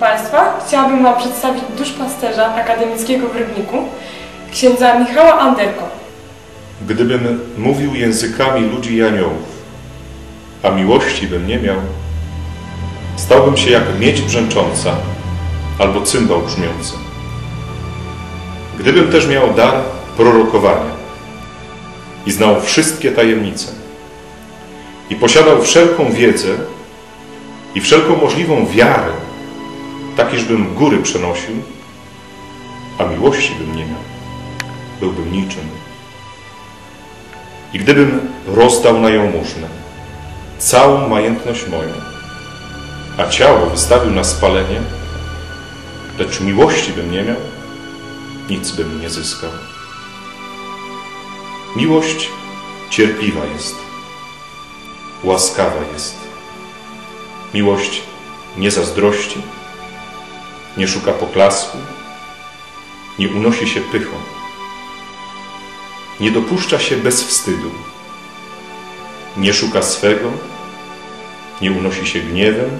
Państwa, chciałabym Wam przedstawić duszpasterza akademickiego w Rybniku, księdza Michała Anderko. Gdybym mówił językami ludzi i aniołów, a miłości bym nie miał, stałbym się jak miedź brzęcząca albo cymbał brzmiący. Gdybym też miał dar prorokowania i znał wszystkie tajemnice i posiadał wszelką wiedzę i wszelką możliwą wiarę, tak iżbym góry przenosił, a miłości bym nie miał, byłbym niczym. I gdybym rozdał na jałmużnę całą majętność moją, a ciało wystawił na spalenie, lecz miłości bym nie miał, nic bym nie zyskał. Miłość cierpliwa jest, łaskawa jest. Miłość nie zazdrości, nie szuka poklasku, nie unosi się pychą, nie dopuszcza się bez wstydu, nie szuka swego, nie unosi się gniewem,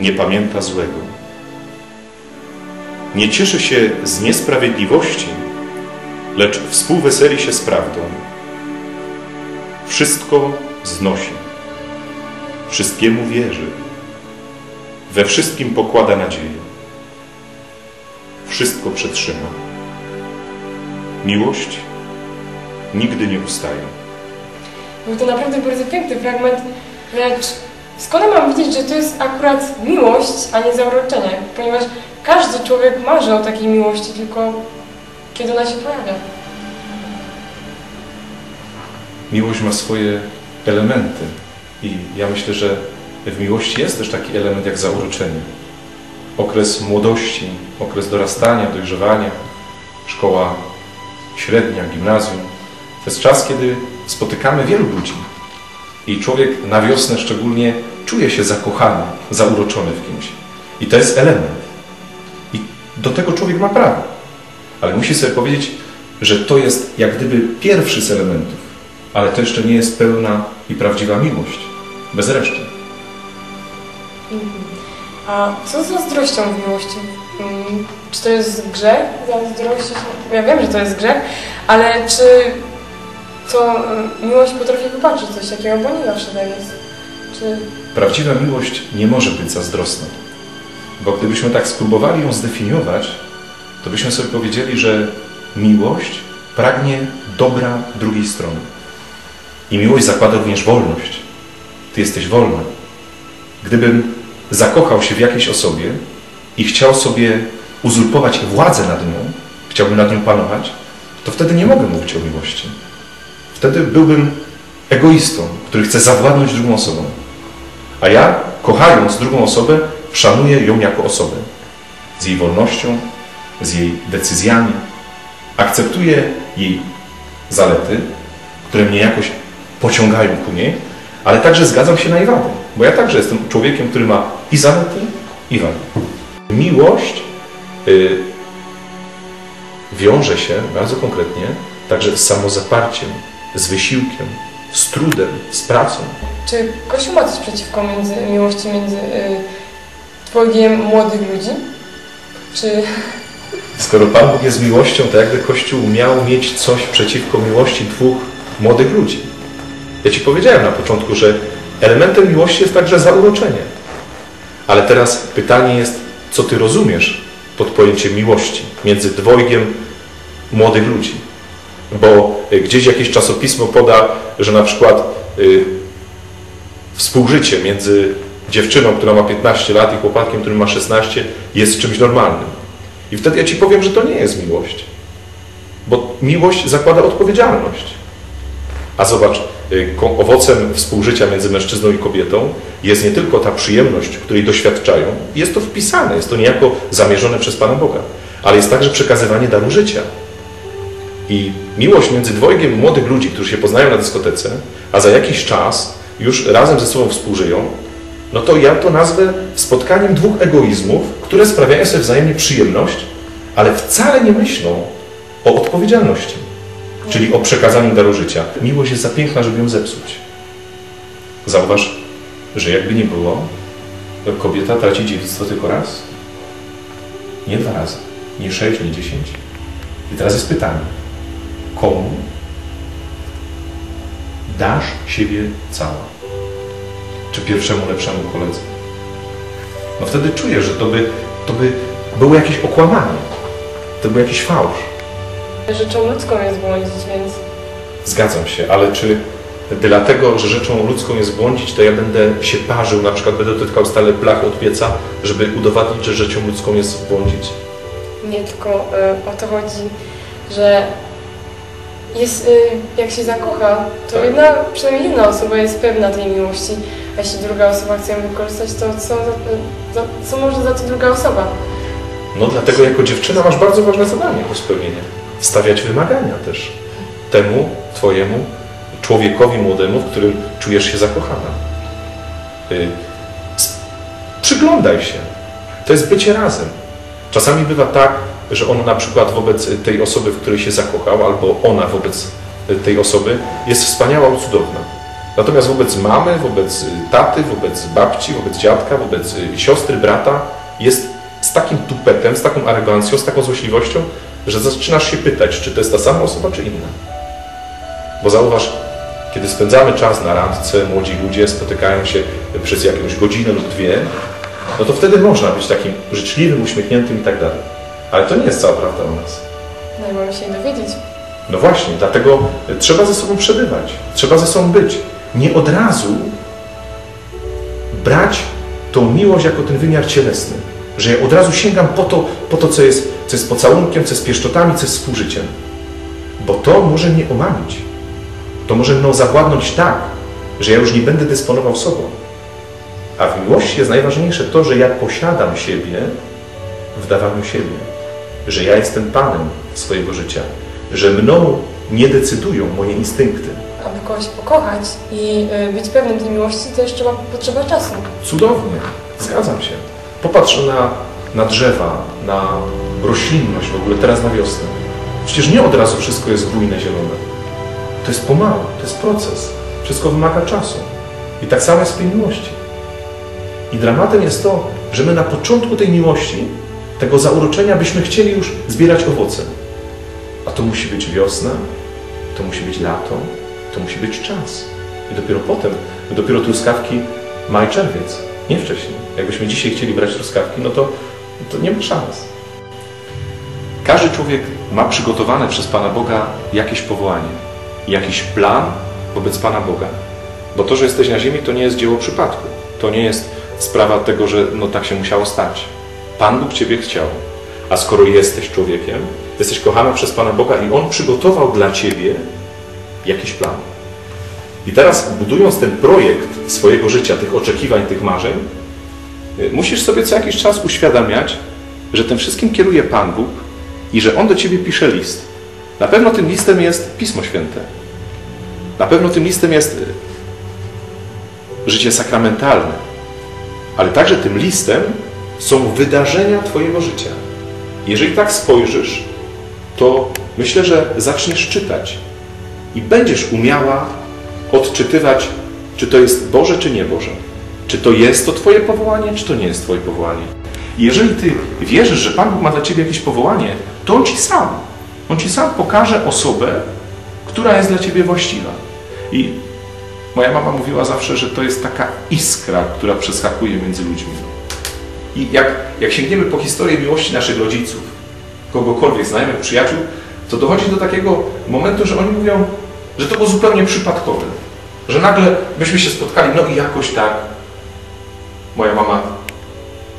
nie pamięta złego, nie cieszy się z niesprawiedliwości, lecz współweseli się z prawdą. Wszystko znosi, wszystkiemu wierzy, we wszystkim pokłada nadzieję, wszystko przetrzyma. Miłość nigdy nie ustaje. Był to naprawdę bardzo piękny fragment, lecz skąd mam widzieć, że to jest akurat miłość, a nie zauroczenie? Ponieważ każdy człowiek marzy o takiej miłości, tylko kiedy ona się pojawia. Miłość ma swoje elementy i ja myślę, że w miłości jest też taki element jak zauroczenie. Okres młodości, okres dorastania, dojrzewania, szkoła średnia, gimnazjum. To jest czas, kiedy spotykamy wielu ludzi i człowiek na wiosnę szczególnie czuje się zakochany, zauroczony w kimś. I to jest element. I do tego człowiek ma prawo. Ale musi sobie powiedzieć, że to jest jak gdyby pierwszy z elementów, ale to jeszcze nie jest pełna i prawdziwa miłość. Bez reszty. A co z zazdrością w miłości? Mm, Czy to jest grzech? Zazdrość? Ja wiem, że to jest grzech, ale czy to mm, miłość potrafi wybaczyć coś takiego, bo nie zawsze tak jest. Czy Prawdziwa miłość nie może być zazdrosna. Bo gdybyśmy tak spróbowali ją zdefiniować, to byśmy sobie powiedzieli, że miłość pragnie dobra drugiej strony. I miłość zakłada również wolność. Ty jesteś wolna. Gdybym zakochał się w jakiejś osobie i chciał sobie uzurpować władzę nad nią, chciałbym nad nią panować, to wtedy nie mogę mówić o miłości. Wtedy byłbym egoistą, który chce zawładnąć drugą osobą. A ja, kochając drugą osobę, szanuję ją jako osobę. Z jej wolnością, z jej decyzjami. Akceptuję jej zalety, które mnie jakoś pociągają ku niej, ale także zgadzam się na jej wady. Bo ja także jestem człowiekiem, który ma i zalety, i wady. Miłość y, wiąże się bardzo konkretnie także z samozaparciem, z wysiłkiem, z trudem, z pracą. Czy Kościół ma coś przeciwko między, miłości między y, dwojgiem młodych ludzi? Czy Skoro Pan Bóg jest miłością, to jakby Kościół miał mieć coś przeciwko miłości dwóch młodych ludzi. Ja Ci powiedziałem na początku, że elementem miłości jest także zauroczenie. Ale teraz pytanie jest, co Ty rozumiesz pod pojęciem miłości między dwojgiem młodych ludzi? Bo y, gdzieś jakieś czasopismo poda, że na przykład y, współżycie między dziewczyną, która ma 15 lat i chłopakiem, który ma 16 jest czymś normalnym. I wtedy ja Ci powiem, że to nie jest miłość. Bo miłość zakłada odpowiedzialność. A zobacz, owocem współżycia między mężczyzną i kobietą jest nie tylko ta przyjemność, której doświadczają, jest to wpisane, jest to niejako zamierzone przez Pana Boga, ale jest także przekazywanie daru życia. I miłość między dwojgiem młodych ludzi, którzy się poznają na dyskotece, a za jakiś czas już razem ze sobą współżyją, no to ja to nazwę spotkaniem dwóch egoizmów, które sprawiają sobie wzajemnie przyjemność, ale wcale nie myślą o odpowiedzialności, czyli o przekazaniu daru życia. Miłość jest za piękna, żeby ją zepsuć. Zauważ, że jakby nie było, kobieta traci dziewictwo tylko raz? Nie dwa razy, nie sześć, nie dziesięć. I teraz jest pytanie, komu dasz siebie cała? Czy pierwszemu lepszemu koledze? No wtedy czujesz, że to by, to by było jakieś okłamanie, to był jakiś fałsz. Rzeczą ludzką jest błądzić, więc Zgadzam się, ale czy dlatego, że rzeczą ludzką jest błądzić, to ja będę się parzył, na przykład będę dotykał stale blach od pieca, żeby udowodnić, że rzeczą ludzką jest błądzić? nie tylko y, o to chodzi, że jest, y, jak się zakocha, to Tak. jedna, przynajmniej jedna osoba jest pewna tej miłości, a jeśli druga osoba chce ją wykorzystać, to co, za, za, co może za to druga osoba? No dlatego jako dziewczyna masz bardzo ważne zadanie do spełnienia. Stawiać wymagania też temu twojemu człowiekowi młodemu, w którym czujesz się zakochana. Y, Przyglądaj się. To jest bycie razem. Czasami bywa tak, że on na przykład wobec tej osoby, w której się zakochał, albo ona wobec tej osoby jest wspaniała cudowna. Natomiast wobec mamy, wobec taty, wobec babci, wobec dziadka, wobec siostry, brata jest z takim tupetem, z taką arogancją, z taką złośliwością, że zaczynasz się pytać, czy to jest ta sama osoba, czy inna. Bo zauważ, kiedy spędzamy czas na randce, młodzi ludzie spotykają się przez jakąś godzinę lub dwie, no to wtedy można być takim życzliwym, uśmiechniętym i tak dalej. Ale to nie jest cała prawda o nas. No i mamy się dowiedzieć. No właśnie, dlatego trzeba ze sobą przebywać, trzeba ze sobą być. Nie od razu brać tą miłość jako ten wymiar cielesny, że ja od razu sięgam po to, po to co, jest, co jest pocałunkiem, co jest pieszczotami, co jest współżyciem. Bo to może mnie omamić. To może mną zawładnąć tak, że ja już nie będę dysponował sobą. A w miłości jest najważniejsze to, że ja posiadam siebie w dawaniu siebie. Że ja jestem Panem swojego życia. Że mną nie decydują moje instynkty. Aby kogoś pokochać i y, być pewnym tej miłości, to jeszcze trzeba, potrzeba czasu. Cudownie, zgadzam się. Popatrz na, na drzewa, na roślinność w ogóle teraz na wiosnę. Przecież nie od razu wszystko jest bujne, zielone. To jest pomału, to jest proces. Wszystko wymaga czasu. I tak samo jest w tej miłości. I dramatem jest to, że my na początku tej miłości, tego zauroczenia, byśmy chcieli już zbierać owoce. A to musi być wiosna, to musi być lato, to musi być czas. I dopiero potem, dopiero truskawki maj, czerwiec, nie wcześniej. Jakbyśmy dzisiaj chcieli brać truskawki, no to, to nie ma szans. Każdy człowiek ma przygotowane przez Pana Boga jakieś powołanie, jakiś plan wobec Pana Boga. Bo to, że jesteś na ziemi, to nie jest dzieło przypadku. To nie jest sprawa tego, że no tak się musiało stać. Pan Bóg Ciebie chciał. A skoro jesteś człowiekiem, jesteś kochany przez Pana Boga i On przygotował dla Ciebie jakiś plan. I teraz budując ten projekt swojego życia, tych oczekiwań, tych marzeń, y, musisz sobie co jakiś czas uświadamiać, że tym wszystkim kieruje Pan Bóg i że On do Ciebie pisze list. Na pewno tym listem jest Pismo Święte. Na pewno tym listem jest y, życie sakramentalne. Ale także tym listem są wydarzenia Twojego życia. Jeżeli tak spojrzysz, to myślę, że zaczniesz czytać i będziesz umiała odczytywać, czy to jest Boże, czy nie Boże. Czy to jest to Twoje powołanie, czy to nie jest Twoje powołanie. Jeżeli Ty wierzysz, że Pan Bóg ma dla Ciebie jakieś powołanie, to On Ci sam, On Ci sam pokaże osobę, która jest dla Ciebie właściwa. I moja mama mówiła zawsze, że to jest taka iskra, która przeskakuje między ludźmi. I jak, jak sięgniemy po historię miłości naszych rodziców, kogokolwiek, znajomych, przyjaciół, to dochodzi do takiego momentu, że oni mówią, że to było zupełnie przypadkowe. Że nagle myśmy się spotkali, no i jakoś tak. Moja mama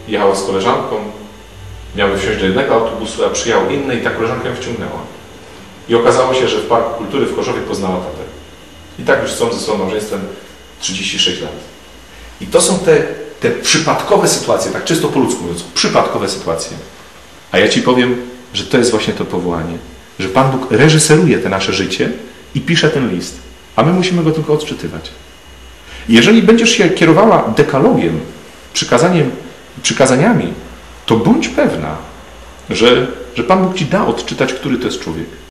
jechała z koleżanką, miały wsiąść do jednego autobusu, a przyjechał inny i ta koleżanka ją wciągnęła. I okazało się, że w Parku Kultury w Chorzowie poznała tatę. I tak już są ze sobą małżeństwem 36 lat. I to są te, te przypadkowe sytuacje, tak czysto po ludzku mówiąc, przypadkowe sytuacje. A ja Ci powiem, że to jest właśnie to powołanie. Że Pan Bóg reżyseruje te nasze życie i pisze ten list, a my musimy go tylko odczytywać. Jeżeli będziesz się kierowała dekalogiem, przykazaniem, przykazaniami, to bądź pewna, że, że Pan Bóg Ci da odczytać, który to jest człowiek.